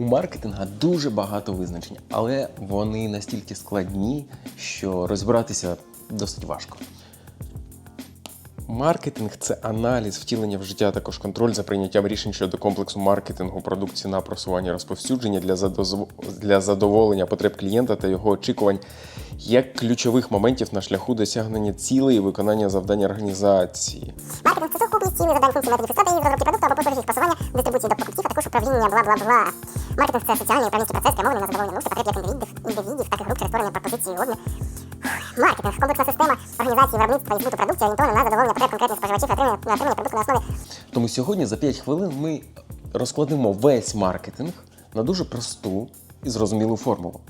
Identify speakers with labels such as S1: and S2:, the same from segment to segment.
S1: У маркетинга дуже багато визначень, але вони настільки складні, що розбиратися досить важко. Маркетинг це аналіз втілення в життя, також контроль за прийняттям рішень щодо комплексу маркетингу, продукції на просування розповсюдження для, задоволення потреб клієнта та його очікувань як ключових моментів на шляху досягнення цілей і виконання завдань організації.
S2: Маркетинг це сукупність цілей завдань функцій методів історії, розробки продукту або послуг їх просування, дистрибуції до покупців, а також управління бла-бла-бла. Маркетинг це соціальний управлінський процес, спрямований на задоволення нужд потреб як індивідів, індивідів, так і груп через створення пропозиції і обмін. Маркетинг комплексна система організації виробництва і збуту продукції, орієнтована на задоволення потреб конкретних споживачів отримання, на отримання продукту на основі
S1: Тому сьогодні за 5 хвилин ми розкладемо весь маркетинг на дуже просту і зрозумілу формулу.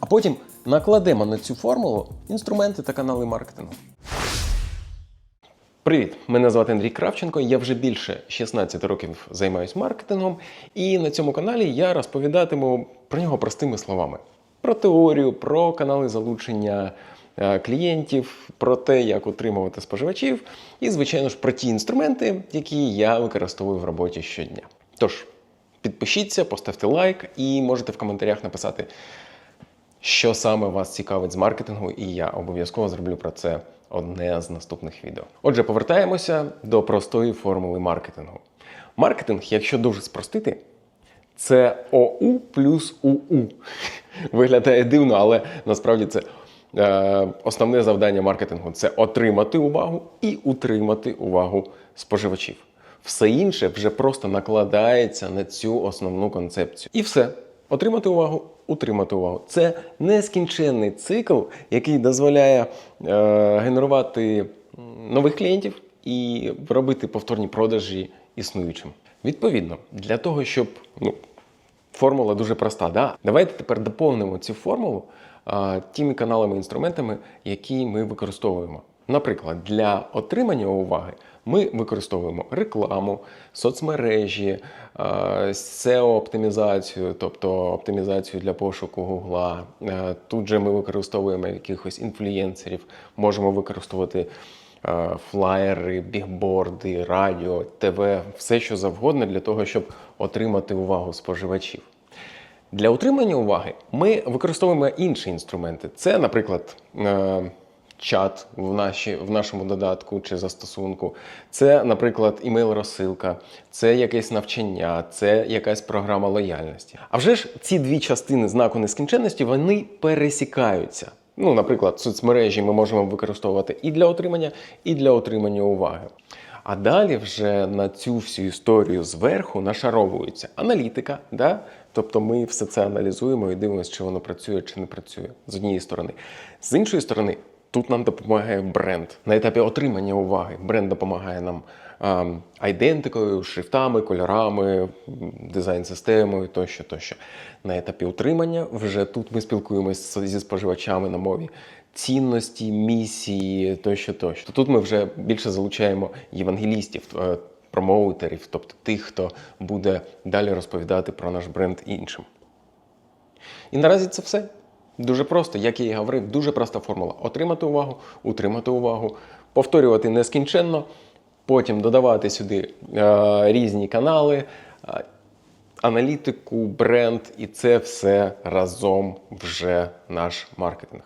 S1: А потім накладемо на цю формулу інструменти та канали маркетингу. Привіт! Мене звати Андрій Кравченко. Я вже більше 16 років займаюся маркетингом, і на цьому каналі я розповідатиму про нього простими словами: про теорію, про канали залучення е, клієнтів, про те, як утримувати споживачів, і, звичайно ж, про ті інструменти, які я використовую в роботі щодня. Тож, підпишіться, поставте лайк і можете в коментарях написати, що саме вас цікавить з маркетингу, і я обов'язково зроблю про це одне з наступних відео. Отже, повертаємося до простої формули маркетингу. Маркетинг, якщо дуже спростити, це ОУ плюс УУ. Виглядає дивно, але насправді це е, основне завдання маркетингу це отримати увагу і утримати увагу споживачів. Все інше вже просто накладається на цю основну концепцію. І все. Отримати увагу, утримати увагу. Це нескінченний цикл, який дозволяє е, генерувати нових клієнтів і робити повторні продажі існуючим. Відповідно, для того, щоб ну, формула дуже проста, да? давайте тепер доповнимо цю формулу а, тими каналами інструментами, які ми використовуємо. Наприклад, для отримання уваги ми використовуємо рекламу, соцмережі, SEO-оптимізацію, тобто оптимізацію для пошуку Гугла. Е, Тут же ми використовуємо якихось інфлюєнсерів, можемо використовувати е, флаєри, бігборди, радіо, ТВ, все що завгодно для того, щоб отримати увагу споживачів. Для утримання уваги ми використовуємо інші інструменти. Це, наприклад, е, чат в, наші, в нашому додатку чи застосунку. Це, наприклад, імейл-розсилка, це якесь навчання, це якась програма лояльності. А вже ж ці дві частини знаку нескінченності вони пересікаються. Ну, наприклад, соцмережі ми можемо використовувати і для отримання, і для отримання уваги. А далі вже на цю всю історію зверху нашаровується аналітика, да? тобто ми все це аналізуємо і дивимося, чи воно працює чи не працює з однієї сторони. З іншої сторони, тут нам допомагає бренд на етапі отримання уваги. Бренд допомагає нам ем, айдентикою, шрифтами, кольорами, дизайн-системою тощо, тощо. На етапі утримання вже тут ми спілкуємося зі споживачами на мові цінності, місії тощо, тощо. Тут ми вже більше залучаємо євангелістів. е, Промоутерів, тобто тих, хто буде далі розповідати про наш бренд іншим. І наразі це все. Дуже просто, як я і говорив, дуже проста формула: отримати увагу, утримати увагу, повторювати нескінченно, потім додавати сюди е, різні канали, е, аналітику, бренд, і це все разом вже наш маркетинг.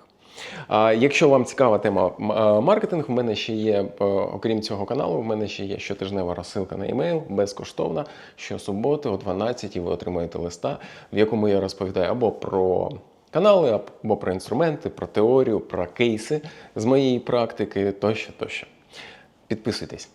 S1: А якщо вам цікава тема е, маркетинг, в мене ще є, е, окрім цього каналу, в мене ще є щотижнева розсилка на емейл, безкоштовна. Щосуботи о 12 ви отримаєте листа, в якому я розповідаю або про канали, або про інструменти, про теорію, про кейси з моєї практики тощо, тощо. Підписуйтесь.